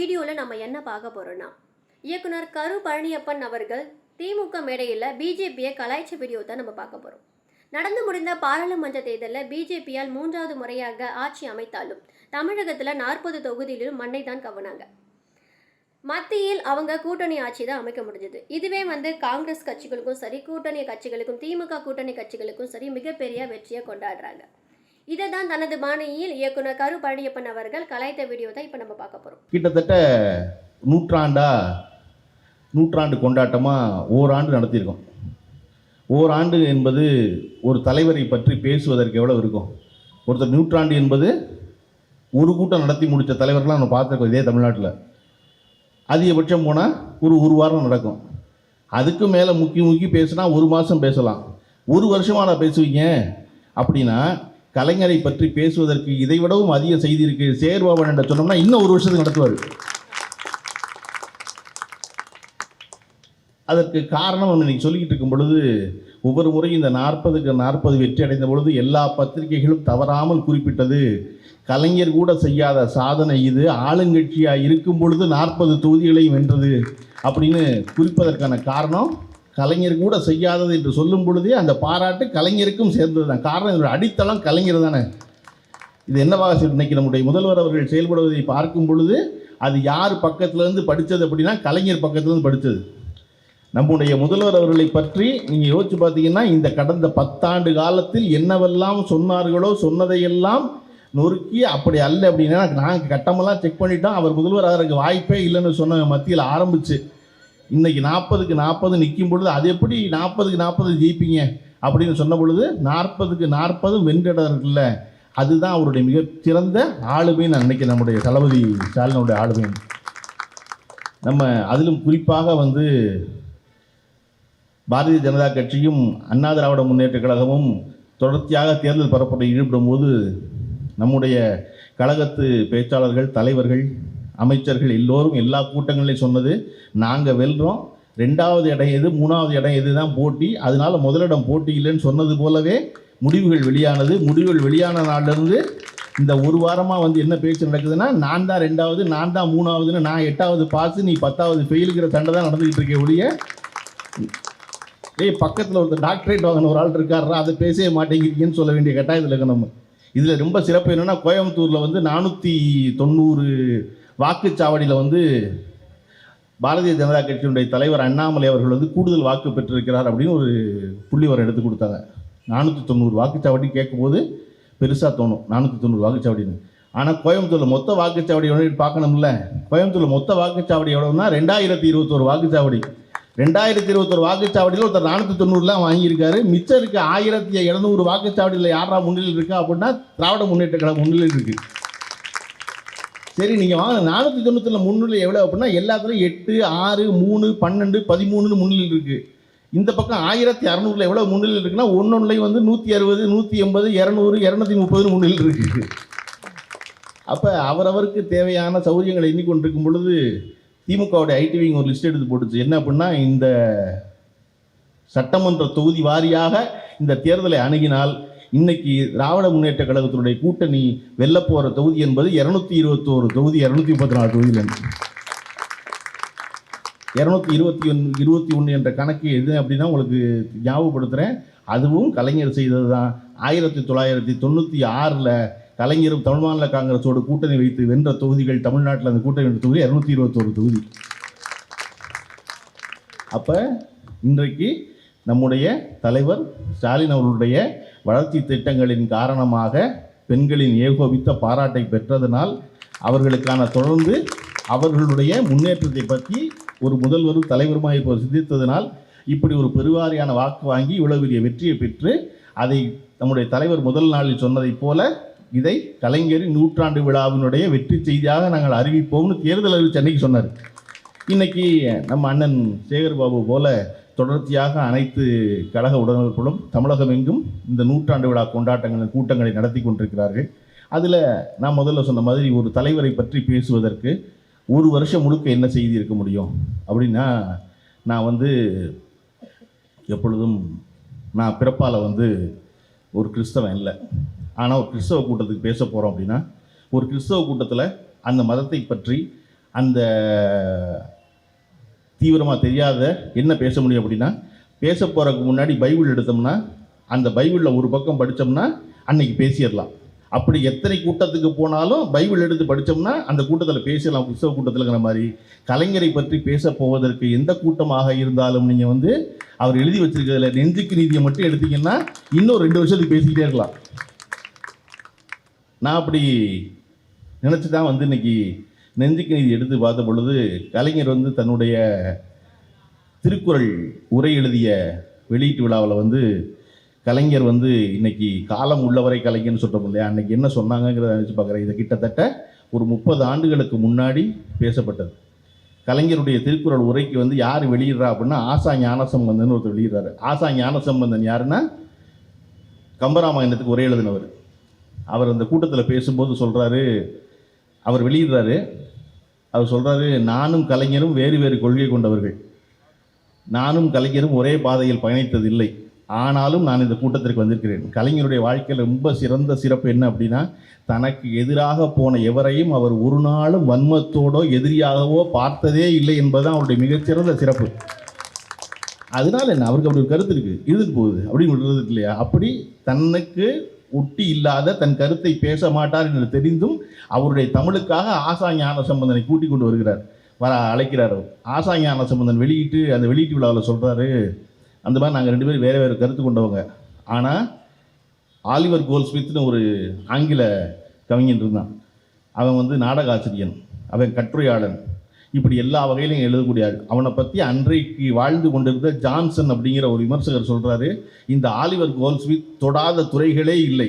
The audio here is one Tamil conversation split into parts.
வீடியோவில் நம்ம என்ன பார்க்க போகிறோன்னா இயக்குனர் கரு பழனியப்பன் அவர்கள் திமுக மேடையில் பிஜேபியை கலாய்ச்ச வீடியோ தான் நம்ம பார்க்க போகிறோம் நடந்து முடிந்த பாராளுமன்ற தேர்தலில் பிஜேபியால் மூன்றாவது முறையாக ஆட்சி அமைத்தாலும் தமிழகத்தில் நாற்பது தொகுதியிலும் மண்ணை தான் கவனாங்க. மத்தியில் அவங்க கூட்டணி ஆட்சி தான் அமைக்க முடிஞ்சது. இதுவே வந்து காங்கிரஸ் கட்சிகளுக்கும் சரி கூட்டணி கட்சிகளுக்கும் திமுக கூட்டணி கட்சிகளுக்கும் சரி மிகப்பெரிய வெற்றியை கொண்டாடுறாங்க. இதை தான் தனது பாணியில் இயக்குனர் கரு பழனியப்பன் அவர்கள் கலாய்த்த வீடியோ தான் இப்போ நம்ம பார்க்க போகிறோம் கிட்டத்தட்ட நூற்றாண்டா நூற்றாண்டு கொண்டாட்டமாக ஓராண்டு நடத்தியிருக்கோம். ஓராண்டு என்பது ஒரு தலைவரை பற்றி பேசுவதற்கு எவ்வளோ இருக்கும்? ஒருத்தர் நூற்றாண்டு என்பது ஒரு கூட்டம் நடத்தி முடித்த தலைவர்கள்லாம் நம்ம பார்த்துருக்கோம் இதே தமிழ்நாட்டில். அதிகபட்சம் போனால் ஒரு ஒரு வாரம் நடக்கும். அதுக்கு மேலே முக்கி முக்கி பேசினா ஒரு மாதம் பேசலாம். ஒரு வருஷமாக நான் பேசுவீங்க அப்படின்னா கலைஞரை பற்றி பேசுவதற்கு இதைவிடவும் அதிக செய்தி இருக்கு. சேர்பவன் என்ற சொன்னோம்னா இன்னும் ஒரு வருஷத்துக்கு நடத்துவார். அதற்கு காரணம் ஒன்று நீங்கள் சொல்லிக்கிட்டு இருக்கும் பொழுது ஒவ்வொரு முறையும் இந்த நாற்பதுக்கு நாற்பது வெற்றி அடைந்த பொழுது எல்லா பத்திரிகைகளும் தவறாமல் குறிப்பிட்டது கலைஞர் கூட செய்யாத சாதனை இது ஆளுங்கட்சியாக இருக்கும் பொழுது நாற்பது தொகுதிகளையும் வென்றது அப்படின்னு குறிப்பதற்கான காரணம் கலைஞர் கூட செய்யாதது என்று சொல்லும் பொழுதே அந்த பாராட்டு கலைஞருக்கும் சேர்ந்தது தான் காரணம் இதனுடைய அடித்தளம் கலைஞர் தானே. இது என்னவாக இன்னைக்கு நம்முடைய முதல்வர் அவர்கள் செயல்படுவதை பார்க்கும் பொழுது அது யார் பக்கத்துலேருந்து படித்தது அப்படின்னா கலைஞர் பக்கத்துலேருந்து படித்தது. நம்முடைய முதல்வர் அவர்களை பற்றி நீங்கள் யோசிச்சு பார்த்தீங்கன்னா இந்த கடந்த பத்தாண்டு காலத்தில் என்னவெல்லாம் சொன்னார்களோ சொன்னதையெல்லாம் நொறுக்கி அப்படி அல்ல அப்படின்னா நாங்கள் கட்டமெல்லாம் செக் பண்ணிட்டோம். அவர் முதல்வர் அதற்கு வாய்ப்பே இல்லைன்னு சொன்ன மத்தியில் ஆரம்பிச்சு. இன்னைக்கு நாற்பதுக்கு நாற்பது நிற்கும் பொழுது அது எப்படி நாற்பதுக்கு நாற்பது ஜெயிப்பீங்க? அப்படின்னு சொன்ன பொழுது நாற்பதுக்கு நாற்பது வென்றிடல அதுதான் அவருடைய மிகச்சிறந்த ஆளுமைன்னு நான் நினைக்கிறேன் நம்முடைய தளபதி ஸ்டாலினுடைய ஆளுமை. நம்ம அதிலும் குறிப்பாக வந்து பாரதிய ஜனதா கட்சியும் அண்ணா திராவிட முன்னேற்ற கழகமும் தொடர்ச்சியாக தேர்தல் பரப்புரை ஈடுபடும் போது நம்முடைய கழகத்து பேச்சாளர்கள் தலைவர்கள் அமைச்சர்கள் எல்லோரும் எல்லா கூட்டங்களையும் சொன்னது நாங்கள் வெல்றோம். ரெண்டாவது இடம் எது மூணாவது இடம் எது தான் போட்டி அதனால முதலிடம் போட்டி இல்லைன்னு சொன்னது போலவே முடிவுகள் வெளியானது. முடிவுகள் வெளியான நாளிலிருந்து இந்த ஒரு வாரமாக வந்து என்ன பேச்சு நடக்குதுன்னா நான் தான் ரெண்டாவது நான் தான் மூணாவதுன்னு நான் எட்டாவது பாஸ் நீ பத்தாவது ஃபெயிலுங்கிற சண்டை தான் நடந்துக்கிட்டு இருக்கே ஒழிய ஏய் பக்கத்தில் ஒருத்தர் டாக்டரேட் வாங்கின ஒரு ஆள் இருக்காரா அதை பேசவே மாட்டேங்கிறீங்கன்னு சொல்ல வேண்டிய கட்டாயத்தில் இருக்க நம்ம. இதில் ரொம்ப சிறப்பு என்னென்னா கோயம்புத்தூரில் வந்து நானூற்றி தொண்ணூறு வாக்குச்சாவடியில் வந்து பாரதிய ஜனதா கட்சியினுடைய தலைவர் அண்ணாமலை அவர்கள் வந்து கூடுதல் வாக்கு பெற்றிருக்கிறார் அப்படின்னு ஒரு புள்ளிவரம் எடுத்து கொடுத்தாங்க. நானூற்றி தொண்ணூறு வாக்குச்சாவடி கேட்கும்போது பெருசாக தோணும். நானூற்றி தொண்ணூறு வாக்குச்சாவடின்னு. ஆனால் கோயம்புத்தூரில் மொத்த வாக்குச்சாவடி எவ்வளோ பார்க்கணும்ல? கோயம்புத்தூரில் மொத்த வாக்குச்சாவடி எவ்வளோன்னா ரெண்டாயிரத்தி இருபத்தோரு வாக்குச்சாவடி. ரெண்டாயிரத்தி இருபத்தொரு வாக்குச்சாவடியில் ஒருத்தர் நானூற்றி தொண்ணூறுலாம் வாங்கியிருக்காரு. மிச்சம் இருக்க ஆயிரத்தி எழுநூறு வாக்குச்சாவடியில் யாரா முன்னிலையில் இருக்கா அப்படின்னா திராவிட முன்னேற்ற கழகம் முன்னிலையில் இருக்குது சரி நீங்கள் வாங்க. நானூற்றி தொண்ணூற்றில் முன்னிலை எவ்வளோ அப்படின்னா எல்லாத்துலையும் எட்டு ஆறு மூணு பன்னெண்டு பதிமூணுன்னு முன்னிலையில் இருக்கு. இந்த பக்கம் ஆயிரத்தி அறநூறுல எவ்வளோ முன்னிலையில் இருக்குன்னா ஒன்னொன்னுலையும் வந்து நூற்றி அறுபது நூற்றி எண்பது இரநூறு இரநூத்தி முப்பதுன்னு முன்னிலையில் இருக்கு. அப்போ அவரவருக்கு தேவையான சௌகரியங்களை எண்ணிக்கொண்டிருக்கும் பொழுது திமுகவுடைய ஐடிவிங் ஒரு லிஸ்ட் எடுத்து போட்டுச்சு. என்ன அப்படின்னா இந்த சட்டமன்ற தொகுதி வாரியாக இந்த தேர்தலை அணுகினால் இன்னைக்கு திராவிட முன்னேற்ற கழகத்தினுடைய கூட்டணி வெல்ல போகிற தொகுதி என்பது இரநூத்தி இருபத்தோரு தொகுதி இரநூத்தி முப்பத்தி நாலு தொகுதியில் இரநூத்தி இருபத்தி ஒன்று இருபத்தி ஒன்று என்ற கணக்கு எது அப்படின்னா உங்களுக்கு ஞாபகப்படுத்துகிறேன் அதுவும் கலைஞர் செய்தது தான் ஆயிரத்தி தொள்ளாயிரத்தி தொண்ணூற்றி ஆறில் கலைஞரும் தமிழ் மாநில காங்கிரஸோடு கூட்டணி வைத்து வென்ற தொகுதிகள் தமிழ்நாட்டில் அந்த கூட்டணி வென்ற தொகுதி இரநூத்தி இருபத்தோரு தொகுதி. அப்போ இன்றைக்கு நம்முடைய தலைவர் ஸ்டாலின் அவர்களுடைய வளர்ச்சி திட்டங்களின் காரணமாக பெண்களின் ஏகோபித்த பாராட்டை பெற்றதனால் அவர்களுக்கான தொடர்ந்து அவர்களுடைய முன்னேற்றத்தை பற்றி ஒரு முதல்வரும் தலைவருமாக இப்போ சிந்தித்ததனால் இப்படி ஒரு பெருவாரியான வாக்கு வாங்கி இவ்வளவு பெரிய வெற்றியை பெற்று அதை நம்முடைய தலைவர் முதல் நாளில் சொன்னதைப் போல இதை கலைஞரின் நூற்றாண்டு விழாவினுடைய வெற்றி செய்தியாக நாங்கள் அறிவிப்போம்னு தேர்தல் அறிவிச்சு அன்னைக்கு சொன்னார். இன்னைக்கு நம்ம அண்ணன் சேகர் பாபு போல தொடர்ச்சியாக அனைத்து கழக உடனர்களும் தமிழகம் எங்கும் இந்த நூற்றாண்டு விழா கொண்டாட்டங்கள் கூட்டங்களை நடத்தி கொண்டிருக்கிறார்கள். அதில் நான் முதல்ல சொன்ன மாதிரி ஒரு தலைவரை பற்றி பேசுவதற்கு ஒரு வருஷம் முழுக்க என்ன செய்தி இருக்க முடியும்? அப்படின்னா நான் வந்து எப்பொழுதும் நான் பிறப்பால் வந்து ஒரு கிறிஸ்தவன் இல்லை. ஆனால் ஒரு கிறிஸ்தவ கூட்டத்துக்கு பேச போகிறோம் அப்படின்னா ஒரு கிறிஸ்தவ கூட்டத்தில் அந்த மதத்தை பற்றி அந்த தீவிரமாக தெரியாத என்ன பேச முடியும் அப்படின்னா பேச போகிறதுக்கு முன்னாடி பைபிள் எடுத்தோம்னா அந்த பைபிளில் ஒரு பக்கம் படித்தோம்னா அன்னைக்கு பேசிடலாம். அப்படி எத்தனை கூட்டத்துக்கு போனாலும் பைபிள் எடுத்து படித்தோம்னா அந்த கூட்டத்தில் பேசலாம் புத்தக கூட்டத்தில்ங்கிற மாதிரி. கலைஞரை பற்றி பேச போவதற்கு எந்த கூட்டமாக இருந்தாலும் நீங்கள் வந்து அவர் எழுதி வச்சிருக்கிறதுல நெஞ்சுக்கு நீதியை மட்டும் எடுத்தீங்கன்னா இன்னும் ரெண்டு வருஷத்துக்கு பேசிக்கிட்டே இருக்கலாம். நான் அப்படி நினச்சி தான் வந்து இன்னைக்கு நெஞ்சுக்கு நீதி எடுத்து பார்த்த பொழுது கலைஞர் வந்து தன்னுடைய திருக்குறள் உரை எழுதிய வெளியீட்டு விழாவில் வந்து கலைஞர் வந்து இன்னைக்கு காலம் உள்ளவரை கலைஞர்னு சொல்கிறோம் இல்லையா? அன்னைக்கு என்ன சொன்னாங்கங்கிறத நினச்சி பார்க்குறேன். இது கிட்டத்தட்ட ஒரு முப்பது ஆண்டுகளுக்கு முன்னாடி பேசப்பட்டது. கலைஞருடைய திருக்குறள் உரைக்கு வந்து யார் வெளியிடுறா அப்படின்னா ஆசா ஞானசம்பந்தன் ஒருத்தர் வெளியிடுறாரு. ஆசா ஞானசம்பந்தன் யாருன்னா? கம்பராமாயணத்துக்கு உரை எழுதினவர். அவர் அந்த கூட்டத்தில் பேசும்போது சொல்கிறாரு அவர் வெளியிடுறாரு. அவர் சொல்கிறாரு நானும் கலைஞரும் வேறு வேறு கொள்கை கொண்டவர்கள். நானும் கலைஞரும் ஒரே பாதையில் பயணித்ததில்லை. ஆனாலும் நான் இந்த கூட்டத்திற்கு வந்திருக்கிறேன். கலைஞருடைய வாழ்க்கையில் ரொம்ப சிறந்த சிறப்பு என்ன அப்படின்னா தனக்கு எதிராக போன எவரையும் அவர் ஒரு நாளும் வன்மத்தோடோ எதிரியாகவோ பார்த்ததே இல்லை என்பதுதான் அவருடைய மிகச்சிறந்த சிறப்பு. அதனால என்ன? அவருக்கு அப்படி ஒரு கருத்து இருக்குது இருந்துட்டு போகுது. அப்படின்னு ஒரு இல்லையா? அப்படி தனக்கு ஒட்டி இல்லாத தன் கருத்தை பேச மாட்டார் என்று தெரிந்தும் அவருடைய தமிழுக்காக ஆசா ஞான சம்பந்தனை கூட்டிக் கொண்டு வருகிறார். வர அழைக்கிறார் ஆசா ஞான சம்பந்தன் வெளியிட்டு அந்த வெளியீட்டு விழாவில் சொல்கிறாரு அந்த மாதிரி நாங்கள் ரெண்டு பேரும் வேறு வேறு கருத்து கொண்டவங்க. ஆனால் ஆலிவர் கோல்ஸ்மித்னு ஒரு ஆங்கில கவிஞன் இருந்தான். அவன் வந்து நாடக ஆசிரியன். அவன் கட்டுரையாளன். இப்படி எல்லா வகையிலையும் எழுதக்கூடிய ஆள் அவனை பற்றி அன்றைக்கு வாழ்ந்து கொண்டிருந்த ஜான்சன் அப்படிங்கிற ஒரு விமர்சகர் சொல்கிறாரு இந்த ஆலிவர் கோல்ஸ்மித் தொடாத துறைகளே இல்லை.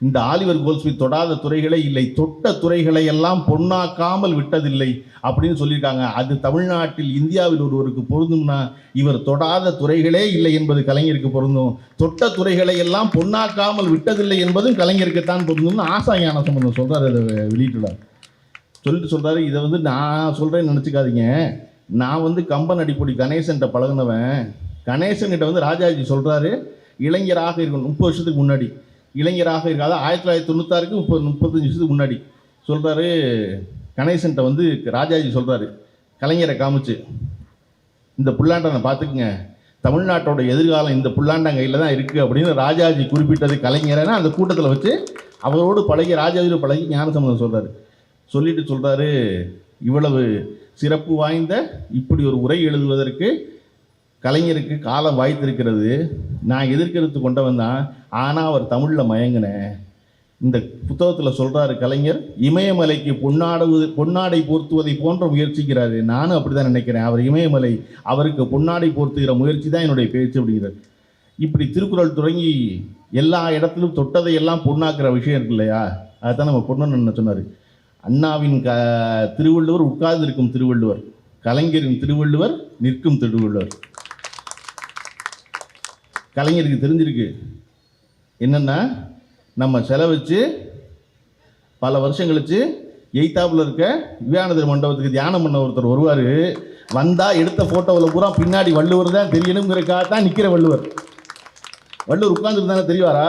இந்த ஆலிவர் கோல்ஸ்மித் தொடாத துறைகளே இல்லை. தொட்ட துறைகளை எல்லாம் பொன்னாக்காமல் விட்டதில்லை அப்படின்னு சொல்லியிருக்காங்க. அது தமிழ்நாட்டில் இந்தியாவில் ஒருவருக்கு பொருந்தும்னா இவர் தொடாத துறைகளே இல்லை என்பது கலைஞருக்கு பொருந்தும். தொட்ட துறைகளை எல்லாம் பொன்னாக்காமல் விட்டதில்லை என்பதும் கலைஞருக்குத்தான் பொருந்தும்னு ஆசா ஞான சம்பந்தம் சொல்றாரு அதை வெளியிட்டுள்ளார். சொல்லிட்டு சொல்கிறாரு இதை வந்து நான் சொல்கிறேன்னு நினச்சிக்காதீங்க. நான் வந்து கம்பன் அடிப்பொடி கணேசன்கிட்ட பழகுனவன். கணேசன்கிட்ட வந்து ராஜாஜி சொல்கிறாரு இளைஞராக இருக்கணும். முப்பது வருஷத்துக்கு முன்னாடி. இளைஞராக இருக்காது ஆயிரத்தி தொள்ளாயிரத்தி தொண்ணூத்தாறுக்கு முப்பது முப்பத்தஞ்சு வருஷத்துக்கு முன்னாடி சொல்கிறாரு கணேசன்கிட்ட வந்து ராஜாஜி சொல்கிறாரு கலைஞரை காமிச்சு. இந்த புல்லாண்டனை பார்த்துக்குங்க. தமிழ்நாட்டோட எதிர்காலம் இந்த புல்லாண்டங்கையில் தான் இருக்குது அப்படின்னு ராஜாஜி குறிப்பிட்டது கலைஞரனா அந்த கூட்டத்தில் வச்சு அவரோடு பழகி ராஜாஜியோடு பழகி ஞானசம்பந்தம் சொல்கிறாரு சொல்லிட்டு சொல்கிறாரு இவ்வளவு சிறப்பு வாய்ந்த இப்படி ஒரு உரை எழுதுவதற்கு கலைஞருக்கு காலம் வாய்த்திருக்கிறது. நான் எதிர்கருத்து கொண்டவன் தான். ஆனால் அவர் தமிழில் மயங்கினேன் இந்த புத்தகத்தில் சொல்கிறாரு கலைஞர் இமயமலைக்கு பொன்னாடுவது பொன்னாடை போர்த்துவதை போன்ற முயற்சிக்கிறாரு. நானும் அப்படி தான் நினைக்கிறேன். அவர் இமயமலை அவருக்கு பொன்னாடை போர்த்துகிற முயற்சி தான் என்னுடைய பேச்சு அப்படிங்கிறார். இப்படி திருக்குறள் தொடங்கி எல்லா இடத்திலும் தொட்டதை எல்லாம் பொண்ணாக்குற விஷயம் இருக்கு இல்லையா? அதுதான் நம்ம பொண்ணு சொன்னார். அண்ணாவின் க திருவள்ளுவர் உட்கார்ந்திருக்கும் திருவள்ளுவர். கலைஞரின் திருவள்ளுவர் நிற்கும் திருவள்ளுவர். கலைஞருக்கு தெரிஞ்சிருக்கு. என்னென்னா நம்ம செலவச்சு பல வருஷம் கழிச்சு எய்த்தாப்பில் இருக்க விவேகானந்தர் மண்டபத்துக்கு தியானம் பண்ண ஒருத்தர் வருவார். வந்தால் எடுத்த ஃபோட்டோவில் பூரா பின்னாடி வள்ளுவர் தான் தெரியணுங்கிறக்காக தான் நிற்கிற வள்ளுவர். வள்ளுவர் உட்கார்ந்துட்டு தானே தெரியவாரா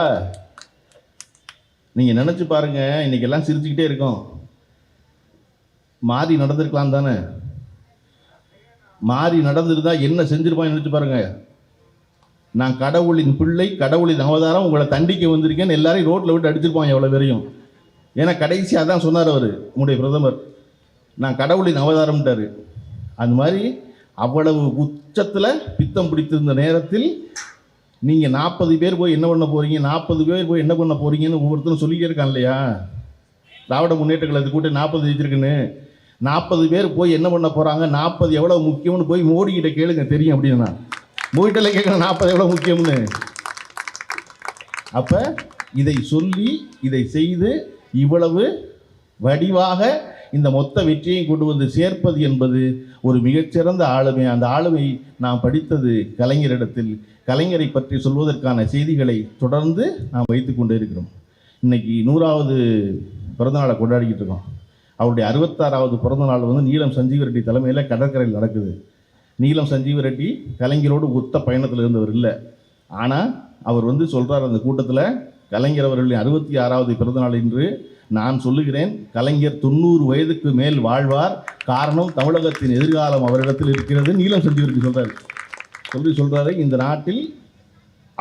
நீங்கள் நினச்சி பாருங்க இன்றைக்கெல்லாம் சிரிச்சுக்கிட்டே இருக்கோம். மாறி நடந்திருக்கலாம் தானே? மாறி நடந்திருந்தா என்ன செஞ்சிருப்பான் நினச்சி பாருங்க. நான் கடவுளின் பிள்ளை கடவுளின் அவதாரம் உங்களை தண்டிக்க வந்திருக்கேன்னு எல்லாரையும் ரோட்டில் விட்டு அடிச்சிருப்பான் எவ்வளோ பேரையும். ஏன்னா கடைசி அதான் சொன்னார் அவர் உங்களுடைய பிரதமர். நான் கடவுளின் அவதாரம்ட்டார். அந்த மாதிரி அவ்வளவு உச்சத்தில் பித்தம் பிடித்திருந்த நேரத்தில் நீங்கள் நாற்பது பேர் போய் என்ன பண்ண போகிறீங்க நாற்பது பேர் போய் என்ன பண்ண போகிறீங்கன்னு ஒவ்வொருத்தரும் சொல்லிக்கிட்டே இருக்கான் இல்லையா? திராவிட முன்னேற்ற கழகத்து கூட்டி நாற்பது ஜெயிச்சிருக்குன்னு. நாற்பது பேர் போய் என்ன பண்ண போகிறாங்க நாற்பது எவ்வளோ முக்கியம்னு போய் மோடி கேளுங்க தெரியும் அப்படின்னா மோடிக்கிட்ட கேட்குறேன் நாற்பது எவ்வளோ முக்கியம்னு. அப்போ இதை சொல்லி இதை செய்து இவ்வளவு வடிவாக இந்த மொத்த வெற்றியையும் கொண்டு வந்து சேர்ப்பது என்பது ஒரு மிகச்சிறந்த ஆளுமை. அந்த ஆளுமை நாம் படித்தது கலைஞரிடத்தில். கலைஞரை பற்றி சொல்வதற்கான செய்திகளை தொடர்ந்து நாம் வைத்து கொண்டே இருக்கிறோம். இன்றைக்கி நூறாவது பிறந்தநாளை கொண்டாடிக்கிட்டு இருக்கோம். அவருடைய அறுபத்தாறாவது பிறந்த நாள் வந்து நீலம் சஞ்சீவ ரெட்டி தலைமையில் கடற்கரையில் நடக்குது. நீலம் சஞ்சீவ ரெட்டி கலைஞரோடு ஒத்த பயணத்தில் இருந்தவர் இல்லை. ஆனால் அவர் வந்து சொல்கிறார் அந்த கூட்டத்தில் கலைஞர் அவர்களின் அறுபத்தி ஆறாவது பிறந்தநாள் என்று நான் சொல்லுகிறேன் கலைஞர் தொண்ணூறு வயதுக்கு மேல் வாழ்வார். காரணம் தமிழகத்தின் எதிர்காலம் அவரிடத்தில் இருக்கிறது. நீலம் சஞ்சீவ ரெட்டி சொல்கிறார் சொல்லி சொல்கிறாரு இந்த நாட்டில்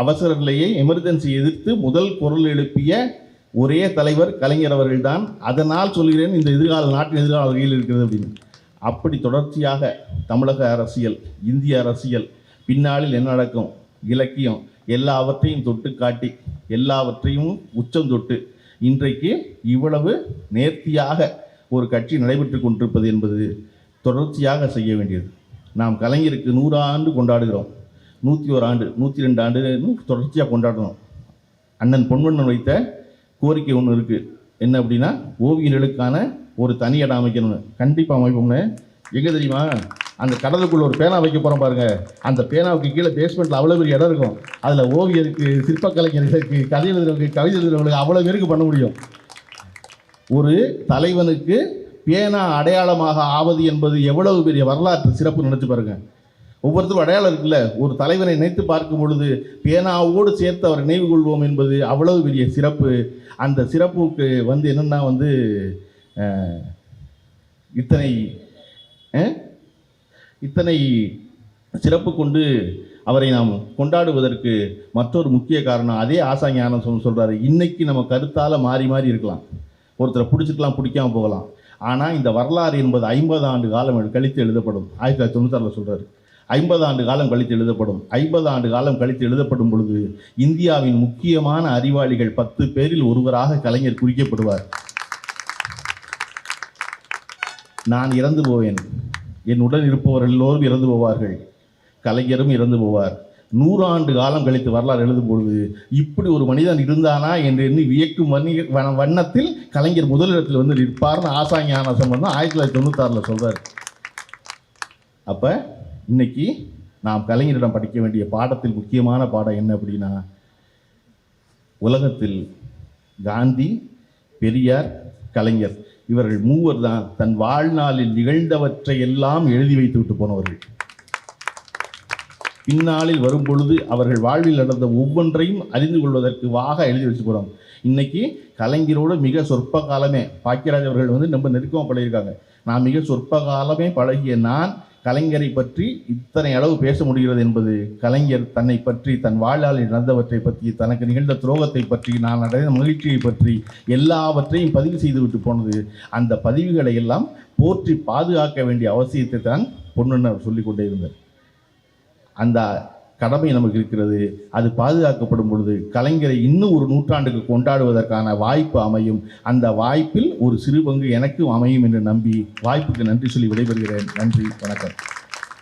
அவசர நிலையை எமர்ஜென்சி எதிர்த்து முதல் குரல் எழுப்பிய ஒரே தலைவர் கலைஞர் அவர்கள்தான். அதனால் சொல்கிறேன் இந்த எதிர்கால நாட்டின் எதிர்கால வகையில் இருக்கிறது அப்படின்னு. அப்படி தொடர்ச்சியாக தமிழக அரசியல் இந்திய அரசியல் பின்னாளில் என்ன நடக்கும்? இலக்கியம் எல்லாவற்றையும் தொட்டு காட்டி எல்லாவற்றையும் உச்சம் தொட்டு இன்றைக்கு இவ்வளவு நேர்த்தியாக ஒரு கட்சி நடைபெற்று கொண்டிருப்பது என்பது தொடர்ச்சியாக செய்ய வேண்டியது. நாம் கலைஞருக்கு நூறு ஆண்டு கொண்டாடுகிறோம். நூற்றி ஒரு ஆண்டு நூற்றி ரெண்டு ஆண்டு தொடர்ச்சியாக கொண்டாடுறோம். அண்ணன் பொன்வண்ணன் வைத்த கோரிக்கை ஒன்று இருக்குது என்ன அப்படின்னா ஓவியர்களுக்கான ஒரு தனி இடம் அமைக்கணும்னு. கண்டிப்பாக அமைப்போம்னு. எங்கே தெரியுமா? அந்த கடலுக்குள்ள ஒரு பேனா வைக்க போகிறோம் பாருங்கள் அந்த பேனாவுக்கு கீழே பேஸ்மெண்ட்டில் அவ்வளோ பெரிய இடம் இருக்கும். அதில் ஓவியருக்கு சிற்பக்கலைஞர்களுக்கு கதை எழுதுறவங்களுக்கு கவிதை எழுதுறவங்களுக்கு அவ்வளோ பேருக்கு பண்ண முடியும். ஒரு தலைவனுக்கு பேனா அடையாளமாக ஆவது என்பது எவ்வளவு பெரிய வரலாற்று சிறப்பு நினச்சி பாருங்க. ஒவ்வொருத்தரும் அடையாளம் இருக்குல்ல? ஒரு தலைவனை நினைத்து பார்க்கும் பொழுது பேனாவோடு சேர்த்து அவரை நினைவு கொள்வோம் என்பது அவ்வளவு பெரிய சிறப்பு. அந்த சிறப்புக்கு வந்து என்னென்னா வந்து இத்தனை இத்தனை சிறப்பு கொண்டு அவரை நாம் கொண்டாடுவதற்கு மற்றொரு முக்கிய காரணம் அதே ஆசா ஞானம் சொல் சொல்கிறாரு இன்றைக்கி நம்ம கருத்தால் மாறி மாறி இருக்கலாம். ஒருத்தரை பிடிச்சிக்கலாம் பிடிக்காமல் போகலாம். ஆனால் இந்த வரலாறு என்பது ஐம்பது ஆண்டு காலம் கழித்து எழுதப்படும். ஆயிரத்தி தொள்ளாயிரத்தி தொண்ணூத்தாறில் சொல்கிறார் ஐம்பது ஆண்டு காலம் கழித்து எழுதப்படும். ஐம்பது ஆண்டு காலம் கழித்து எழுதப்படும் பொழுது இந்தியாவின் முக்கியமான அறிவாளிகள் பத்து பேரில் ஒருவராக கலைஞர் குறிக்கப்படுவார். நான் இறந்து போவேன். என் உடன் இருப்பவர்கள் எல்லோரும் இறந்து போவார்கள். கலைஞரும் இறந்து போவார். நூறாண்டு காலம் கழித்து வரலாறு எழுதும் பொழுது இப்படி ஒரு மனிதன் இருந்தானா என்று எண்ணி வியக்கும் வணிக வண்ண- வண்ணத்தில் கலைஞர் முதலிடத்தில் வந்து நிற்பார்னு ஆசா ஞானசம் சம்பந்தம் ஆயிரத்தி தொள்ளாயிரத்தி தொண்ணூத்தாறில் சொல்கிறார் அப்போ இன்னைக்கு நாம் கலைஞரிடம் படிக்க வேண்டிய பாடத்தில் முக்கியமான பாடம் என்ன அப்படின்னா உலகத்தில் காந்தி பெரியார் கலைஞர். இவர்கள் மூவர் தான் தன் வாழ்நாளில் நிகழ்ந்தவற்றை எல்லாம் எழுதி வைத்து விட்டு போனவர்கள். பின்னாளில் வரும் பொழுது அவர்கள் வாழ்வில் நடந்த ஒவ்வொன்றையும் அறிந்து கொள்வதற்கு வாக எழுதி வச்சு போகிறோம் இன்னைக்கு கலைஞரோடு மிக சொற்ப காலமே பாக்கியராஜ் அவர்கள் வந்து ரொம்ப நெருக்கமாக பழகியிருக்காங்க. நான் மிக சொற்ப காலமே பழகிய நான் கலைஞரை பற்றி இத்தனை அளவு பேச முடிகிறது என்பது கலைஞர் தன்னை பற்றி தன் வாழ்நாளில் நடந்தவற்றை பற்றி தனக்கு நிகழ்ந்த துரோகத்தை பற்றி நான் அடைந்த மகிழ்ச்சியை பற்றி எல்லாவற்றையும் பதிவு செய்து விட்டு போனது. அந்த பதிவுகளை எல்லாம் போற்றி பாதுகாக்க வேண்டிய அவசியத்தை தான் பொன்னுன்னு சொல்லிக் கொண்டே இருந்தார். அந்த கடமை நமக்கு இருக்கிறது. அது பாதுகாக்கப்படும் பொழுது கலைஞரை இன்னும் ஒரு நூற்றாண்டுக்கு கொண்டாடுவதற்கான வாய்ப்பு அமையும். அந்த வாய்ப்பில் ஒரு சிறு பங்கு எனக்கும் அமையும் என்று நம்பி வாய்ப்புக்கு நன்றி சொல்லி விடைபெறுகிறேன். நன்றி வணக்கம்.